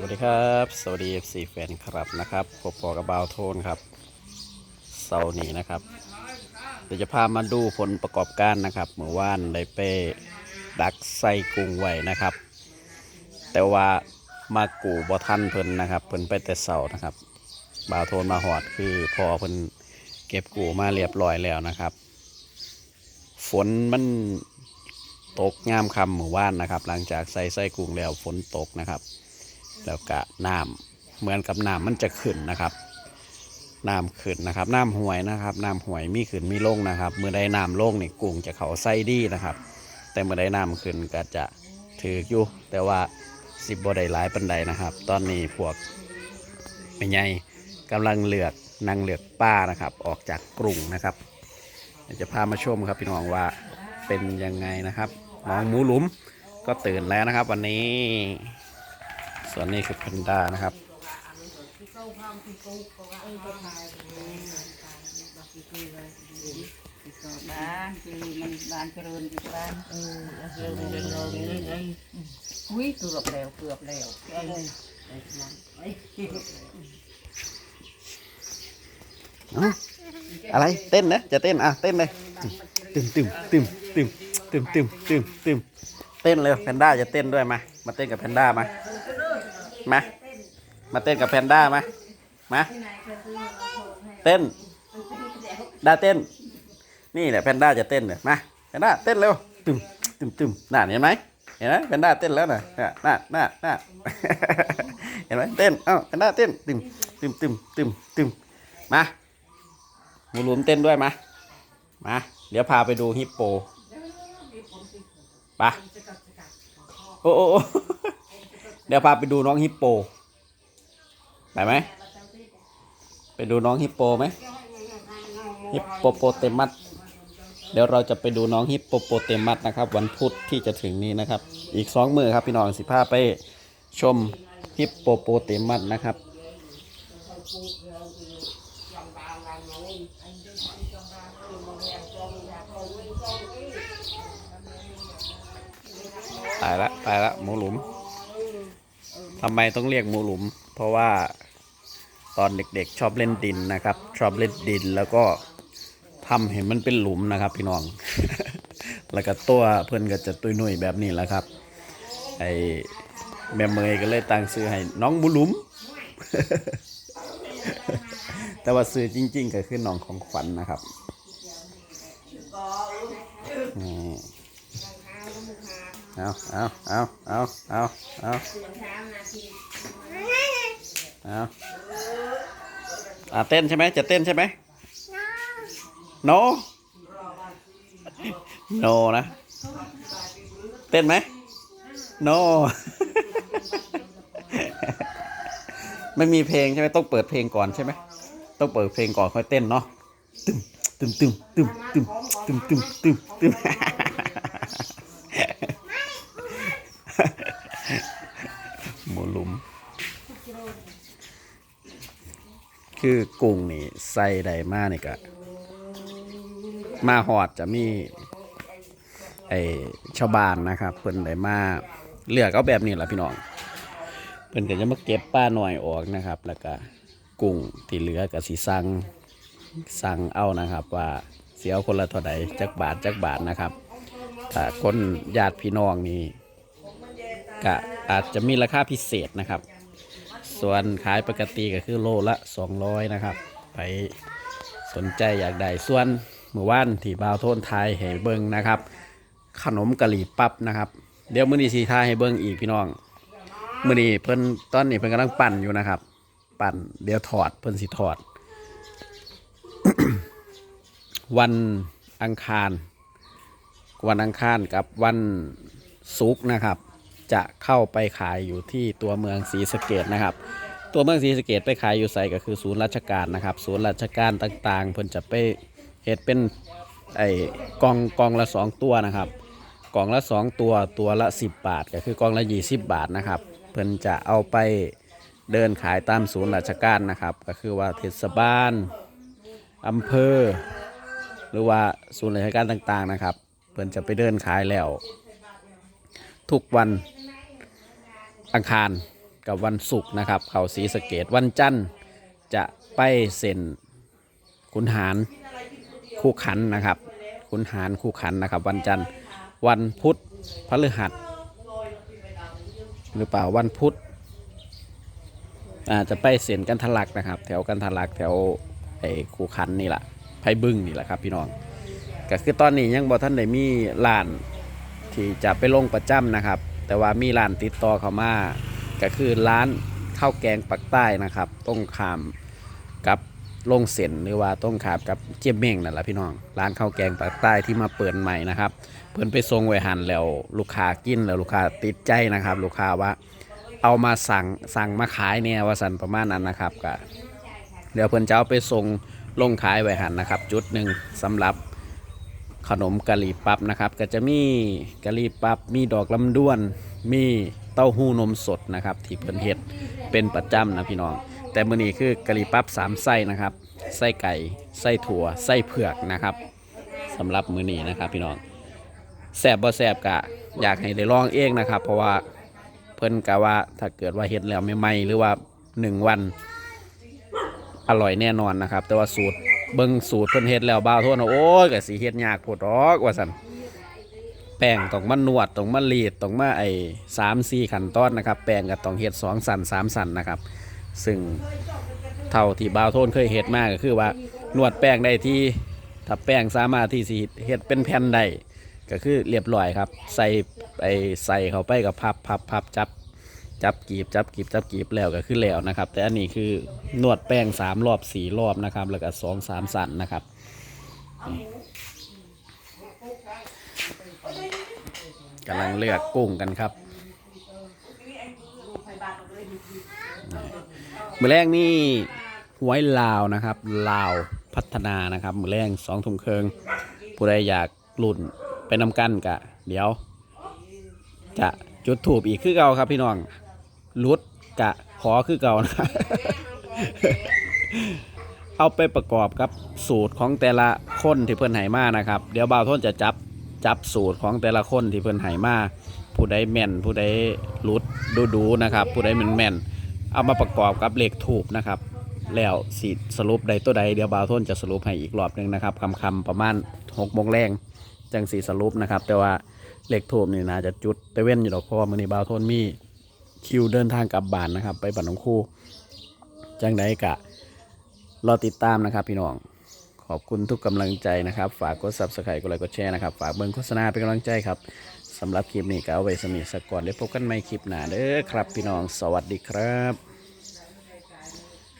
วัสดีครับ สวัสดี FC แฟนครับนะครับพบปอกับบาวโทนครับเสาร์นี้นะครับเดี๋ยวจะพามาดูผลประกอบการนะครับเมื่อวานได้ไปดักไส้กุ้งไว้นะครับ แต่ว่ามากู่บ่ทันเพิ่นนะครับ เพิ่นไปแต่เสาร์นะครับบาวโทนมาหอดคือพอเพิ่นเก็บกู่มาเรียบร้อยแล้วนะครับ ฝนมันตกงามคำหมู่บ้านนะครับ หลังจากใส่ไส้กุ้งแล้วฝนตกนะครับ แล้วก็น้ำเหมือนกับน้ำมันจะขึ้นนะครับน้ำขึ้นนะครับน้ำห่วยนะครับน้ำห่วยมีขึ้นมีลงนะครับ เมื่อใดน้ำลงนี่กุ้งจะเขาไส้ดีนะครับ แต่เมื่อใดน้ำขึ้นก็จะถืออยู่ แต่ว่าสิบบ่ได้หลายปันใดนะครับ ตอนนี้พวกไม่ใหญ่กำลังเลือกนางเลือกป้านะครับ ออกจากกรุงนะครับจะพามาชมครับพี่น้องว่าเป็นยังไงนะครับน้องหมูหลุมก็ตื่นแล้วนะครับ วันนี้ ส่วนนี้คือแพนด้านะครับบ้านมันบ้านกริญเจริญเลยเลยอุ้ยเกือบแล้วเกือบแล้วไอ้ยไอ้นั่นไอ้เอ้าอะไรเต้นนะจะเต้นอะเต้นเลยตึมตึมตึมตึมตึมตึมตึมตึมเต้นเลยแพนด้าจะเต้นด้วยมามาเต้นกับแพนด้ามา มามาเต้นกับแพนด้ามามาเต้นด้าเต้น นี่แหละแพนด้าจะเต้นเนี่ยมาแพนด้าเต้นเร็วตึมตึมตึมน่าเห็นไหมเห็นไหมแพนด้าเต้นแล้วน่ะน่ะน่ะน่ะน่ะเห็นไหมเต้นเอ้าแพนด้าเต้นตึมตึมตึมตึมตึมมาหมูหลุมเต้นด้วยมามาเดี๋ยวพาไปดูฮิปโปไปะโอ้โอ้ เดี๋ยวพาไปดูน้องฮิปโป ไปไหม ไปดูน้องฮิปโปไหม ฮิปโปโปเตมัส เดี๋ยวเราจะไปดูน้องฮิปโปโปเตมัสนะครับ วันพุธที่จะถึงนี้นะครับ อีกสองมือครับพี่น้องสิพาไปชมฮิปโปโปเตมัสนะครับตายละตายละหมูหลุม ทำไมต้องเรียกหมูหลุม เพราะว่าตอนเด็กๆ ชอบเล่นดินนะครับ ชอบเล่นดินแล้วก็ทำเห็นมันเป็นหลุมนะครับ พี่น้อง แล้วก็ตัวเพื่อนก็จะตุยนุ่ยแบบนี้แหละครับ ไอแม่เมยก็เลยตั้งซื้อให้น้องหมูหลุม แต่ว่าซื้อจริง ๆ ก็คือน้องของขวัญนะครับ เอาเอาเอาเอาเอาเอาเอาอ่าเต้นใช่ไหมจะเต้นใช่ไหม no no นะ เต้นไหม no ไม่มีเพลงใช่ไหมต้องเปิดเพลงก่อนใช่ไหมต้องเปิดเพลงก่อนค่อยเต้นเนาะตึมตึมตึมตึมตึมตึมตึมตึมตึม คือกุ้งนี่ใส่ใดมานี่ก็มาหอดจะมีไอชาวบ้านนะครับเพิ่นได้มาเลือกเอาแบบนี้แหละพี่น้องเพิ่นก็จะมาเก็บป้าหน่อยออกนะครับ แล้วก็กุ้งที่เหลือก็สิสั่งสั่งเอานะครับ ว่าเสียคนละเท่าใดจักบาทจักบาทนะครับถ้าคนญาติพี่น้องนี่ก็อาจจะมีราคาพิเศษนะครับ ส่วนขายปกติก็คือโลละ 200 นะครับ ไปสนใจอยากได้ส่วนเมื่อวานที่บาวโทนไทยให้เบิ้งนะครับ ขนมกะหรี่ปั๊บนะครับ เดี๋ยวมื้อนี้สีทายให้เบิ้งอีกพี่น้องมื้อนี้เพิ่นตอนนี้เพิ่นกำลังปั่นอยู่นะครับ ปั่นเดี๋ยวถอดเพิ่นสิถอด วันอังคาร วันอังคารกับวันศุกร์นะครับ จะเข้าไปขายอยู่ที่ตัวเมืองศรีสะเกดนะครับ ตัวเมืองศรีสะเกดไปขายอยู่ใส่ก็คือศูนย์ราชการนะครับ ศูนย์ราชการต่างๆ เพิ่นจะไปเฮ็ดเป็นไอ้กองกองละสองตัวนะครับกองละสองตัวตัวละ 10 บาท ก็คือกองละ 20 บาทนะครับ เพิ่นจะเอาไปเดินขายตามศูนย์ราชการนะครับ ก็คือว่าเทศบาลอำเภอ หรือว่าศูนย์ราชการต่างๆนะครับ เพิ่นจะไปเดินขายแล้ว ทุกวัน อังคารกับวันศุกร์นะครับ เขาศรีสะเกดวันจันทร์จะไปเซ็นขุนหารคู่ขันนะครับขุนหารคู่ขันนะครับ วันจันทร์วันพุธพฤหัสหรือเปล่าวันพุธอาจจะไปเสียนกันทลักนะครับ แถวกันทลักแถวไอ้คูขันนี่แหละไพ่บึ้งนี่แหละครับ พี่น้องก็คือตอนนี้ยังบอท่านได้มีร้านที่จะไปลงประจำนะครับ แต่ว่ามีร้านติดต่อเขามาก็คือร้านข้าวแกงปักใต้นะครับต้องขามกับลงเส้นหรือว่าต้องขามกับเจี๊ยบเม่งนั่นแหละพี่น้องร้านข้าวแกงปักใต้ที่มาเปิดใหม่นะครับ เพิ่นไปทรงไวหันแล้วลูกค้ากินแล้วลูกค้าติดใจนะครับ ลูกค้าว่าเอามาสั่งสั่งมาขายเนี่ยว่าสันประมาณนั้นนะครับก็เดี๋ยวเพิ่นจะเอาไปส่งลงขายไว้หันนะครับ จุดหนึ่งสำหรับ ขนมกะหรี่ปั๊บนะครับ ก็จะมีกะหรี่ปั๊บมีดอกลำด้วน มีเต้าหู้นมสดนะครับที่เพิ่นเฮ็ดเป็นประจำนะพี่น้อง แต่มื้อนี้คือกะหรี่ปั๊บสามไส้นะครับไส้ไก่ไส้ถั่วไส้เผือกนะครับสำหรับมื้อนี้นะครับพี่น้องแสบบ่แสบกะอยากให้ได้ลองเองนะครับ เพราะว่าเพิ่นกะว่าถ้าเกิดว่าเฮ็ดแล้วใหม่ๆหรือว่าหนึ่งวันอร่อยแน่นอนนะครับ แต่ว่าสูตร เบิ่งสูตรเพิ่นเฮ็ดแล้วบ่าวทษนะโอ้ยก็สิเฮ็ดยากโพดดอกว่าซั่นแป้งต้องมานวดต้องมารีดต้องมาไอ้สามสี่ขั้นตอนนะครับ แป้งก็ต้องเฮ็ดสองสั่นสามสั่นนะครับ ซึ่งเท่าที่บ่าวโทนเคยเฮ็ดมาก็คือว่านวดแป้งได้ที่ถ้าแป้งสามารถที่สิเฮ็ดเป็นแผ่นได้ก็คือเรียบร้อยครับ ใส่ไปใส่เข้าไปกับพับพับพับจับ จับกีบจับกีบจับกีบแล้วก็คือแล้วนะครับ แต่อันนี้คือนวดแป้งสามรอบสี่รอบนะครับแล้วก็สองสามสั่นนะครับกำลังเลือกกุ้งกันครับมือแรกนี่หวยลาวนะครับลาวพัฒนานะครับ มือแรกสองทุ่มเคิงผู้ใดอยากลุ่นไปนำกันกะ เดี๋ยว จะจุดถูกอีกคือเก่าครับพี่น้อง รุดกะขอคือเก่านะ เอาไปประกอบกับสูตรของแต่ละคนที่เพิ่นไหมานะครับ เดี๋ยวบ่าวทนจะจับจับสูตรของแต่ละคนที่เพิ่นไหมา ผู้ใดแม่น ผู้ใดรุดดูดูๆนะครับ ผู้ใดแม่นแม่นเอามาประกอบกับเลขถูกนะครับ แล้วสิสรุปใดตัวใดเดี๋ยวบ่าวทนจะสรุปให้อีกรอบหนึ่งนะครับคำคำประมาณหกโมงแรงจังสีสรุปนะครับ แต่ว่าเลขทูบนี่นาจะจุดแต่เว้นอยู่ดอกเพราะว่ามื้อนี้บ่าวทนมี คิวเดินทางกลับบ้านนะครับ ไปบ้านของคูจังไดกะรอติดตามนะครับ พี่น้องขอบคุณทุกกำลังใจนะครับ ฝากกด subscribe กดไลค์กดแชร์นะครับ ฝากเบิ่งโฆษณาเป็นกำลังใจครับสำหรับคลิปนี้ก็เอาไว้สมิสก่อนได้พบกันใหม่คลิปหน้าเด้อครับ พี่น้องสวัสดีครับ